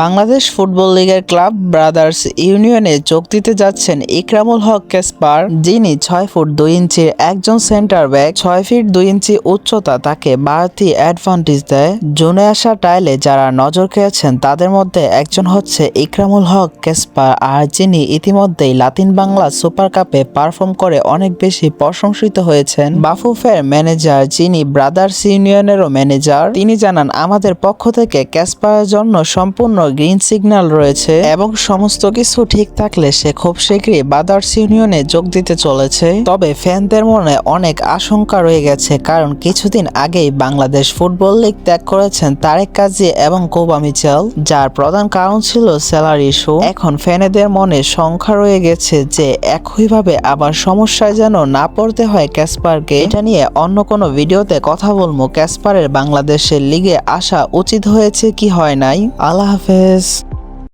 Bangladesh football লিগের club Brothers ইউনিয়নে যোগ দিতে যাচ্ছেন ইকরামুল হক কেসপার যিনি ছয় ফুট দুই ইঞ্চির একজন সেন্টার ব্যাক, ছয় ফিট দুই ইঞ্চি উচ্চতা তাকে বাড়তি অ্যাডভান্টেজ দেয়। জুনে আসা টাইলে যারা নজর খেয়েছেন, তাদের মধ্যে একজন হচ্ছে ইকরামুল হক কেসপার আর যিনি ইতিমধ্যেই লাতিন বাংলা সুপার কাপে পারফর্ম করে অনেক বেশি প্রশংসিত হয়েছেন। বাফুফের ম্যানেজার, যিনি ব্রাদার্স ইউনিয়নেরও ম্যানেজার, তিনি জানান, আমাদের পক্ষ থেকে ক্যাসপারের জন্য সম্পূর্ণ গ্রিন সিগন্যাল রয়েছে এবং সমস্ত কিছু ঠিক থাকলে সে খুব শীঘ্রই বাদার্স ইউনিয়নে যোগ দিতে চলেছে। তবে ফ্যানদের মনে অনেক আশঙ্কা রয়ে গেছে, কারণ কিছুদিন আগেই বাংলাদেশ ফুটবল লীগ ত্যাগ করেছেন তারেক কাজী এবং কোবা মিচেল, যার প্রধান কারণ ছিল স্যালারি ইস্যু। এখন ফ্যানেদের মনে সংখ্যা রয়ে গেছে যে একইভাবে আবার সমস্যায় যেন না পড়তে হয় ক্যাসপারকে। এটা নিয়ে অন্য কোনো ভিডিওতে কথা বলব। ক্যাসপারের বাংলাদেশের লিগে আসা উচিত হয়েছে কি হয় নাই? আল্লাহ হাফেজ। is